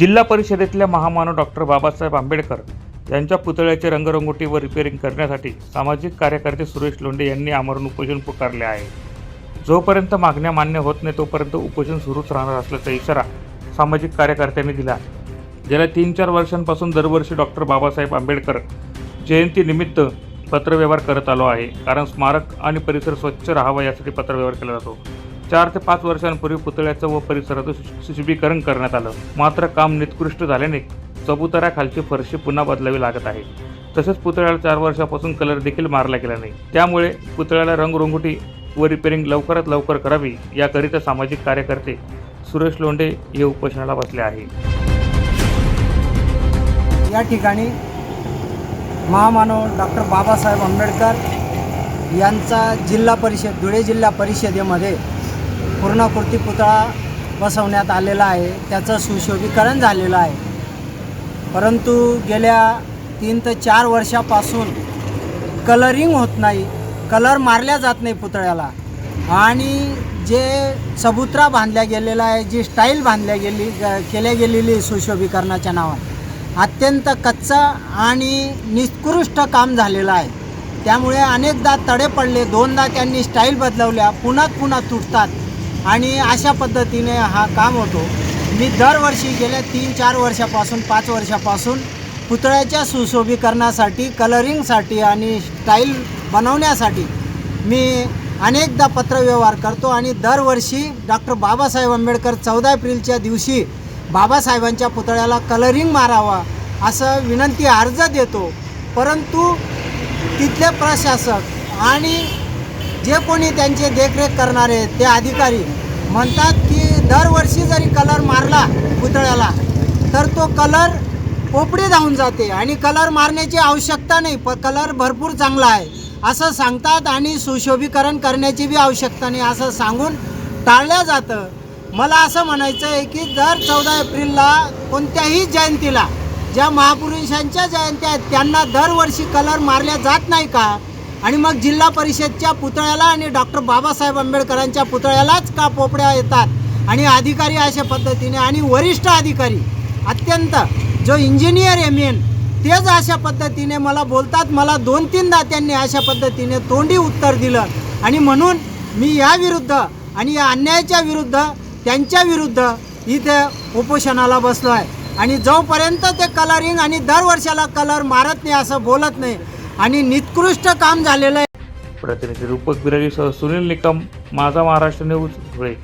जिल्हा परिषदेतल्या महामानव डॉक्टर बाबासाहेब आंबेडकर यांच्या पुतळ्याचे रंगरंगोटी व रिपेअरिंग करण्यासाठी सामाजिक कार्यकर्ते सुरेश लोंढे यांनी आमरण उपोषण पुकारले आहे. जोपर्यंत मागण्या मान्य होत नाही तोपर्यंत उपोषण सुरूच राहणार असल्याचा इशारा सामाजिक कार्यकर्त्यांनी दिला गेल्या तीन चार वर्षांपासून दरवर्षी डॉक्टर बाबासाहेब आंबेडकर जयंतीनिमित्त पत्रव्यवहार करत आलो आहे. कारण स्मारक आणि परिसर स्वच्छ राहावा यासाठी पत्रव्यवहार केला जातो. चार ते पाच वर्षांपूर्वी पुतळ्याचं व परिसराचं सु- सुशोभीकरण करण्यात आलं. मात्र काम निकृष्ट झाल्याने चबुतऱ्याखालची फरशी पुन्हा बदलावी लागत आहे. तसेच पुतळ्याला चार वर्षापासून कलर देखील मारला गेला नाही. त्यामुळे पुतळ्याला रंगरंगोटी व रिपेरिंग लवकरात लवकर करावी याकरिता सामाजिक कार्यकर्ते सुरेश लोंढे हे उपोषणाला बसले आहे. या ठिकाणी महामानव डॉक्टर बाबासाहेब आंबेडकर यांचा जिल्हा परिषद धुळे जिल्हा परिषदेमध्ये पूर्णाकृती पुतळा बसवण्यात आलेला आहे. त्याचं सुशोभीकरण झालेलं आहे. परंतु गेल्या तीन ते चार वर्षापासून कलरिंग होत नाही. कलर मारल्या जात नाही पुतळ्याला. आणि जे सबुत्रा बांधल्या गेलेला आहे जी स्टाईल बांधल्या गेली केल्या गेलेली सुशोभीकरणाच्या नावात अत्यंत कच्चा आणि निकृष्ट काम झालेलं आहे. त्यामुळे अनेकदा तडे पडले दोनदा त्यांनी स्टाईल बदलवल्या पुन्हा पुन्हा तुटतात. आणि अशा पद्धतीने हा काम होतो. मी दरवर्षी गेल्या तीन चार वर्षापासून पाच वर्षापासून पुतळ्याच्या सुशोभीकरणासाठी कलरिंगसाठी आणि स्टाईल बनवण्यासाठी मी अनेकदा पत्रव्यवहार करतो आणि दरवर्षी डॉक्टर बाबासाहेब आंबेडकर चौदा एप्रिलच्या दिवशी बाबासाहेबांच्या पुतळ्याला कलरिंग मारावा असं विनंती अर्ज देतो. परंतु तिथले प्रशासक आणि जे कोणी त्यांचे देखरेख करणारे ते अधिकारी म्हणतात की दरवर्षी जरी कलर मारला पुतळ्याला तर तो कलर पोपडी धावून जाते आणि कलर मारण्याची आवश्यकता नाही प कलर भरपूर चांगला आहे असं सांगतात आणि सुशोभीकरण करण्याची बी आवश्यकता नाही असं सांगून टाळलं जातं. मला असं म्हणायचं आहे की दर चौदा एप्रिलला कोणत्याही जयंतीला ज्या महापुरुषांच्या जयंत्या आहेत त्यांना दरवर्षी कलर मारल्या जात नाही का? आणि मग जिल्हा परिषदच्या पुतळ्याला आणि डॉक्टर बाबासाहेब आंबेडकरांच्या पुतळ्यालाच का पोपड्या येतात? आणि अधिकारी अशा पद्धतीने आणि वरिष्ठ अधिकारी अत्यंत जो इंजिनियर एम एन तेच अशा पद्धतीने मला बोलतात. मला दोन तीनदा त्यांनी अशा पद्धतीने तोंडी उत्तर दिलं. आणि म्हणून मी या विरुद्ध आणि या अन्यायाच्या विरुद्ध त्यांच्या विरुद्ध इथे उपोषणाला बसलो आहे आणि जोपर्यंत ते कलरिंग आणि दरवर्षाला कलर मारत नाही असं बोलत नाही आणि निकृष्ट काम झालेलं आहे. प्रतिनिधी रूपक बिराजीसह सुनील निकम माझा महाराष्ट्र न्यूज धुळे.